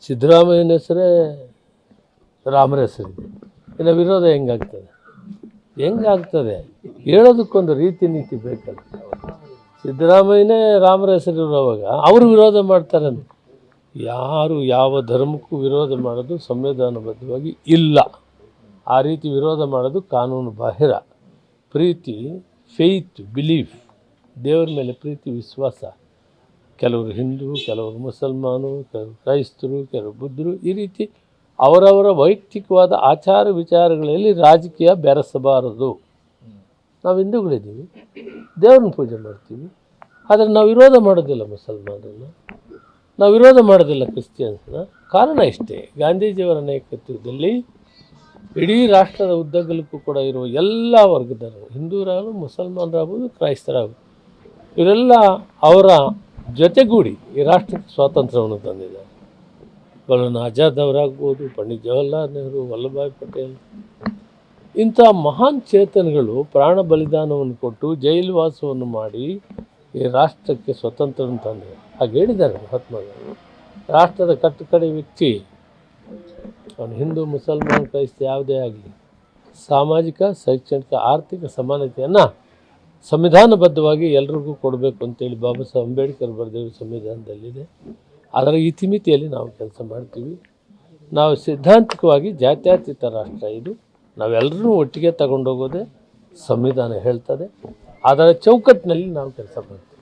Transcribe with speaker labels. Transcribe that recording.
Speaker 1: ಸಿದ್ದರಾಮಯ್ಯನ ಹೆಸರೇ ರಾಮರ ಹೆಸರಿದೆ ಇಲ್ಲ ವಿರೋಧ ಹೆಂಗಾಗ್ತದೆ? ಹೆಂಗಾಗ್ತದೆ? ಹೇಳೋದಕ್ಕೊಂದು ರೀತಿ ನೀತಿ ಬೇಕಲ್ಲ. ಸಿದ್ದರಾಮಯ್ಯನೇ ರಾಮರ ಹೆಸರಿರುವಾಗ ಅವರು ವಿರೋಧ ಮಾಡ್ತಾರೆ ಯಾರು ಯಾವ ಧರ್ಮಕ್ಕೂ ವಿರೋಧ ಮಾಡೋದು ಸಂವಿಧಾನಬದ್ಧವಾಗಿ ಇಲ್ಲ. ಆ ರೀತಿ ವಿರೋಧ ಮಾಡೋದು ಕಾನೂನು ಬಾಹಿರ. ಪ್ರೀತಿ ಫೇತ್ ಬಿಲೀಫ್ ದೇವರ ಮೇಲೆ ಪ್ರೀತಿ, ವಿಶ್ವಾಸ. ಕೆಲವರು ಹಿಂದೂ, ಕೆಲವರು ಮುಸಲ್ಮಾನು ಕೆಲವರು ಕ್ರೈಸ್ತರು, ಕೆಲವರು ಬುದ್ಧರು ಈ ರೀತಿ ಅವರವರ ವೈಯಕ್ತಿಕವಾದ ಆಚಾರ ವಿಚಾರಗಳಲ್ಲಿ ರಾಜಕೀಯ ಬೆರೆಸಬಾರದು. ನಾವು ಹಿಂದೂಗಳಿದ್ದೀವಿ. ದೇವ್ರನ್ನ ಪೂಜೆ ಮಾಡ್ತೀವಿ. ಆದರೆ ನಾವು ವಿರೋಧ ಮಾಡೋದಿಲ್ಲ ಮುಸಲ್ಮಾನರನ್ನು. ನಾವು ವಿರೋಧ ಮಾಡೋದಿಲ್ಲ ಕ್ರಿಶ್ಚಿಯನ್ಸ್ನ. ಕಾರಣ ಇಷ್ಟೇ. ಗಾಂಧೀಜಿಯವರ ನಾಯಕತ್ವದಲ್ಲಿ ಇಡೀ ರಾಷ್ಟ್ರದ ಉದ್ದಗಲಕ್ಕೂ ಕೂಡ ಇರುವ ಎಲ್ಲ ವರ್ಗದವರು ಹಿಂದೂರಾಗಲು ಮುಸಲ್ಮಾನರಾಗ್ಬೋದು, ಕ್ರೈಸ್ತರಾಗ್ಬೋದು, ಇವರೆಲ್ಲ ಅವರ ಜೊತೆಗೂಡಿ ಈ ರಾಷ್ಟ್ರಕ್ಕೆ ಸ್ವಾತಂತ್ರ್ಯವನ್ನು ತಂದಿದ್ದಾರೆ. ಬಲನ್ ಆಜಾದ್ ಅವರಾಗ್ಬೋದು, ಪಂಡಿತ್ ಜವಾಹರ್ಲಾಲ್ ನೆಹರು ವಲ್ಲಭಾಯ್ ಪಟೇಲ್. ಇಂಥ ಮಹಾನ್ ಚೇತನಗಳು ಪ್ರಾಣ ಬಲಿದಾನವನ್ನು ಕೊಟ್ಟು ಜೈಲು ವಾಸವನ್ನು ಮಾಡಿ ಈ ರಾಷ್ಟ್ರಕ್ಕೆ ಸ್ವತಂತ್ರವನ್ನು ತಂದಿದ್ದಾರೆ ಹಾಗೆ ಹೇಳಿದ್ದಾರೆ ಮಹಾತ್ಮ ಗಾಂಧಿ. ರಾಷ್ಟ್ರದ ಕಟ್ಟಕಡೆ ವ್ಯಕ್ತಿ, ಅವನು ಹಿಂದೂ, ಮುಸಲ್ಮಾನ್, ಕ್ರೈಸ್ತ ಯಾವುದೇ ಆಗಲಿ, ಸಾಮಾಜಿಕ, ಶೈಕ್ಷಣಿಕ, ಆರ್ಥಿಕ ಸಮಾನತೆಯನ್ನು ಸಂವಿಧಾನಬದ್ಧವಾಗಿ ಎಲ್ರಿಗೂ ಕೊಡಬೇಕು ಅಂತೇಳಿ ಬಾಬಾ ಸಾಹೇಬ್ ಅಂಬೇಡ್ಕರ್ ಬರೆದಿರೋ ಸಂವಿಧಾನದಲ್ಲಿದೆ. ಅದರ ಇತಿಮಿತಿಯಲ್ಲಿ ನಾವು ಕೆಲಸ ಮಾಡ್ತೀವಿ. ನಾವು ಸಿದ್ಧಾಂತಿಕವಾಗಿ ಜಾತ್ಯತೀತ ರಾಷ್ಟ್ರ ಇದು. ನಾವೆಲ್ಲರೂ ಒಟ್ಟಿಗೆ ತಗೊಂಡೋಗೋದೇ ಸಂವಿಧಾನ ಹೇಳ್ತದೆ. ಅದರ ಚೌಕಟ್ಟಿನಲ್ಲಿ ನಾವು ಕೆಲಸ ಮಾಡ್ತೀವಿ.